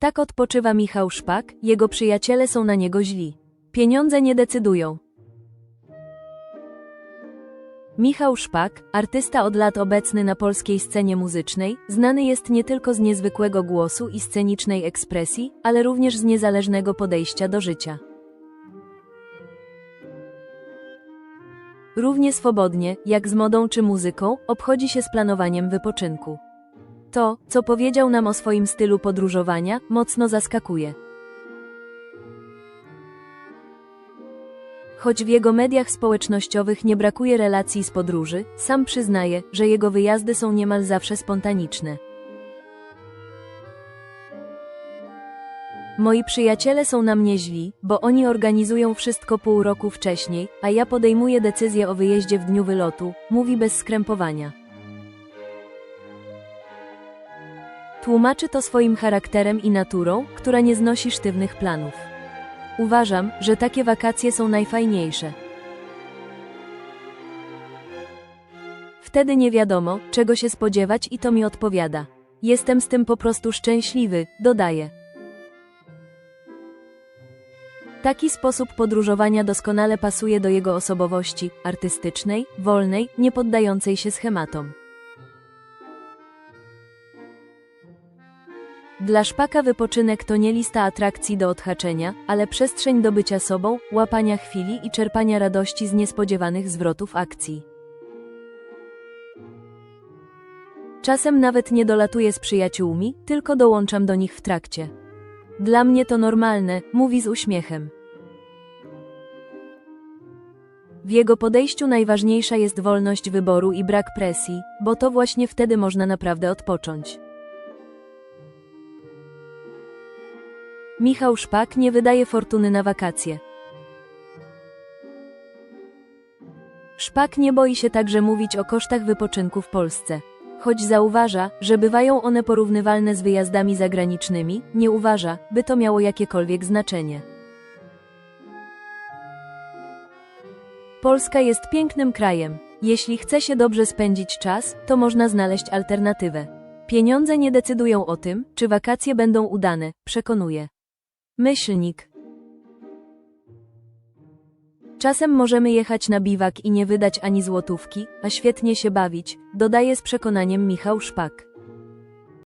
Tak odpoczywa Michał Szpak, jego przyjaciele są na niego źli. Pieniądze nie decydują. Michał Szpak, artysta od lat obecny na polskiej scenie muzycznej, znany jest nie tylko z niezwykłego głosu i scenicznej ekspresji, ale również z niezależnego podejścia do życia. Równie swobodnie, jak z modą czy muzyką, obchodzi się z planowaniem wypoczynku. To, co powiedział nam o swoim stylu podróżowania, mocno zaskakuje. Choć w jego mediach społecznościowych nie brakuje relacji z podróży, sam przyznaje, że jego wyjazdy są niemal zawsze spontaniczne. Moi przyjaciele są na mnie źli, bo oni organizują wszystko pół roku wcześniej, a ja podejmuję decyzję o wyjeździe w dniu wylotu, mówi bez skrępowania. Tłumaczy to swoim charakterem i naturą, która nie znosi sztywnych planów. Uważam, że takie wakacje są najfajniejsze. Wtedy nie wiadomo, czego się spodziewać i to mi odpowiada. Jestem z tym po prostu szczęśliwy, dodaje. Taki sposób podróżowania doskonale pasuje do jego osobowości, artystycznej, wolnej, nie poddającej się schematom. Dla szpaka wypoczynek to nie lista atrakcji do odhaczenia, ale przestrzeń do bycia sobą, łapania chwili i czerpania radości z niespodziewanych zwrotów akcji. Czasem nawet nie dolatuję z przyjaciółmi, tylko dołączam do nich w trakcie. Dla mnie to normalne, mówi z uśmiechem. W jego podejściu najważniejsza jest wolność wyboru i brak presji, bo to właśnie wtedy można naprawdę odpocząć. Michał Szpak nie wydaje fortuny na wakacje. Szpak nie boi się także mówić o kosztach wypoczynku w Polsce. Choć zauważa, że bywają one porównywalne z wyjazdami zagranicznymi, nie uważa, by to miało jakiekolwiek znaczenie. Polska jest pięknym krajem. Jeśli chce się dobrze spędzić czas, to można znaleźć alternatywę. Pieniądze nie decydują o tym, czy wakacje będą udane, przekonuje. Myślnik. Czasem możemy jechać na biwak i nie wydać ani złotówki, a świetnie się bawić, dodaje z przekonaniem Michał Szpak.